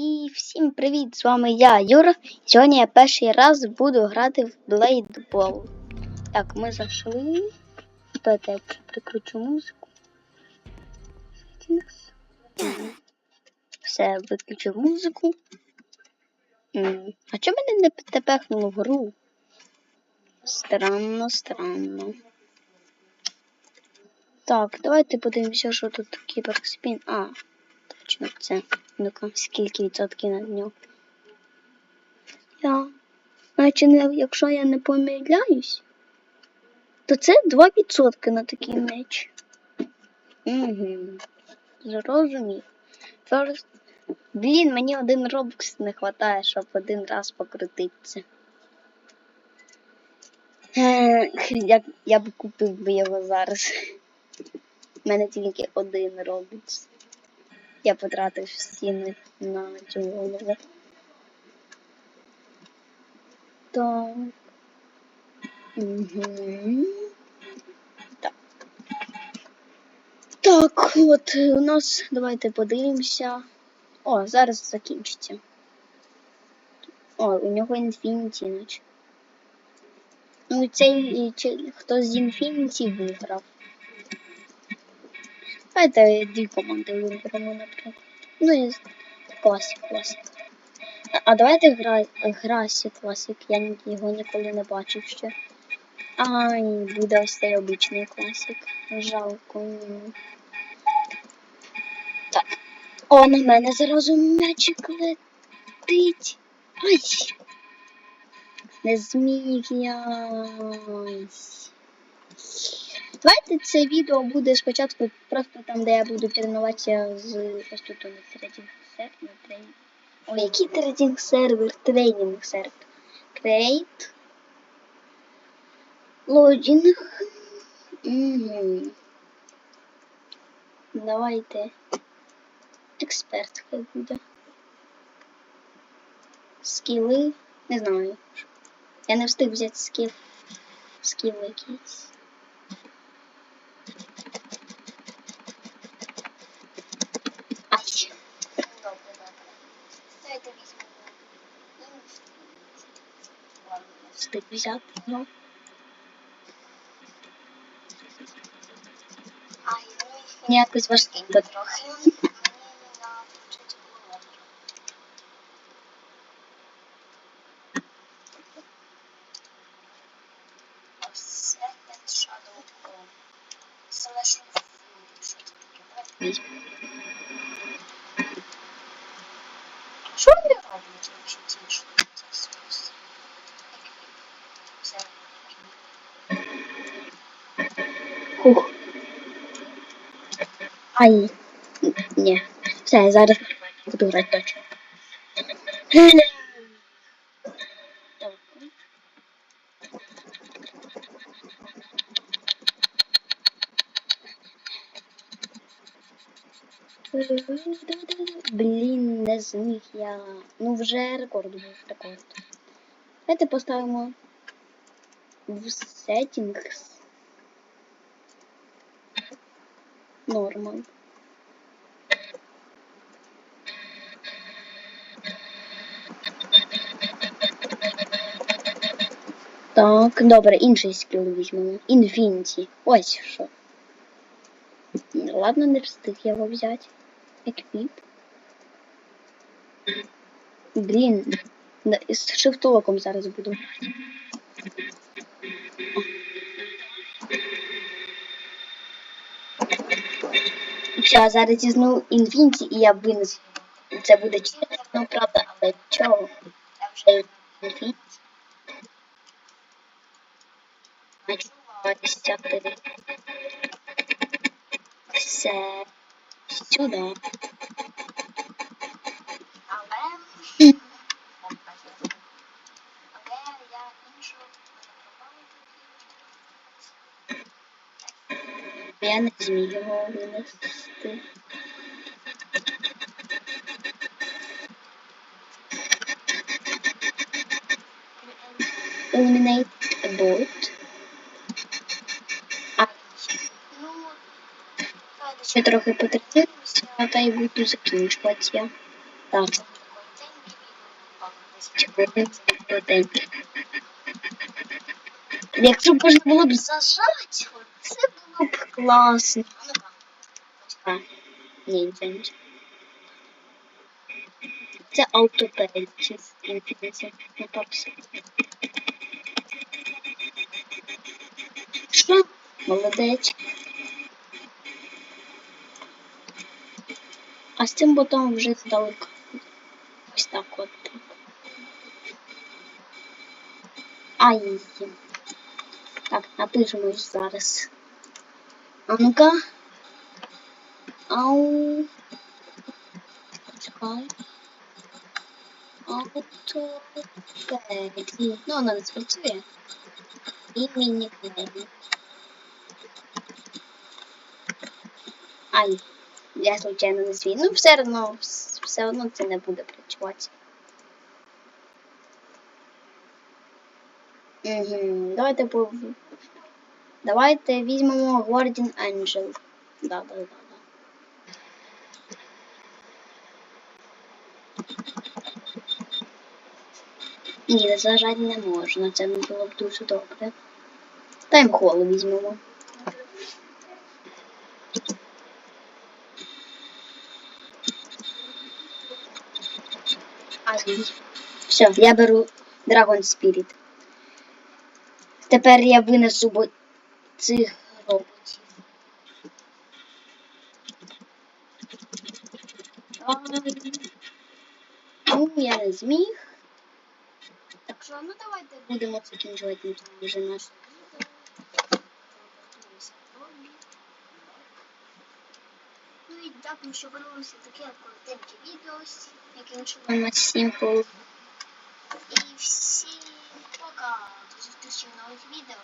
І всім привіт! З вами я, Юра. Сьогодні я перший раз буду грати в Blade Ball. Так, ми зайшли. Дайте я прикручу музику. Все, виключив музику. А чому мене не тепехнуло в гру? Странно, странно. Так, давайте подивимося, що тут кіберспін. А, точно це. Ну-ка, скільки відсотків на нього. Я. Значить, якщо я не помиляюсь, то це 2% на такий меч. Угу. Зрозумів. First... Блін, мені один робокс не вистачає, щоб один раз покрутитися. Ех, Я, я б купив би його зараз. У мене тільки один робокс. Я потратив всі на, цю голову. Так. Угу. Так. Так, от у нас давайте подивимося. О, зараз закінчиться. О, у нього Infinity, наче. Ну, цей хто з Infinity виграв. Давайте дві команди виберемо, наприклад. Ну і класик, класик. А, а давайте гра, грасі класик, я його ніколи не бачив ще. Ай, буде ось цей обичний класик. Жалко. Так. О, на мене зразу м'ячик летить. Ай! Не зміг я. Ай. Давайте це відео буде спочатку просто там, де я буду тренуватися з ось тут на тренінг сервер. Тренінг. О, який тренінг сервер? Тренінг сервер. Create. Логінг. Угу. Давайте. Експерт хай буде. Скіли. Не знаю. Я не встиг взяти скіл. Скіл якийсь. Ай. Добре, добре. Давайте візьмемо. Ладно, не встиг взяти, ну. Якось важкенько трохи. Мені на чуть було. Second Shadow Pro. Selection Food. Що це таке? Давайте візьмемо. Що вони роблять, якщо це що це спис? Це. Хух. Ай. Ні. Все, зараз буду грати точно. Блін, не зміг я. Ну вже рекорд був рекорд. Давайте поставимо в settings. Нормал. Так, добре, інший скіл візьмемо. Infinity. Ось що. Ладно, не встиг його взяти. Еквіп. Блін. З шифтолоком зараз буду. Все, зараз дізну Infinity і я винесу. Це буде чесно, ну правда, але чого? Я вже Infinity. Начуватися. Все. Сюди. Але... Але я іншу Я не зміг його винести. Eliminate a bot. А, ну, ще трохи потерпимося, та й буду закінчувати я. Так. Потеньки. Якщо б можна було б зажати, б класно. А Ні, нічого. Це автопель. Чи інфініція. Не парся. Що? Молодець. А з цим ботом вже здалека. Ось так от. Так. Ай. Так, напишемо зараз. А ну-ка. Ау. Чекай. Автопелі. Ну, вона не спрацює. І міні-клей. Ай. Я случайно не свій. Ну, все одно, все одно це не буде працювати. Угу. Давайте по... Давайте візьмемо Guardian Angel. Да, да, да, да. Ні, зажати не можна, це було б дуже добре. Таймхол візьмемо. Все, я беру Dragon Spirit. Тепер я винесу цих роботів. Ну, я не зміг. Так що, ну давайте будемо закінчувати на цьому вже наше відео. Ну і дякую, що вернулися таке коротеньке відео, чином Match Simple. І всім пока! До зустрічі в нових відео.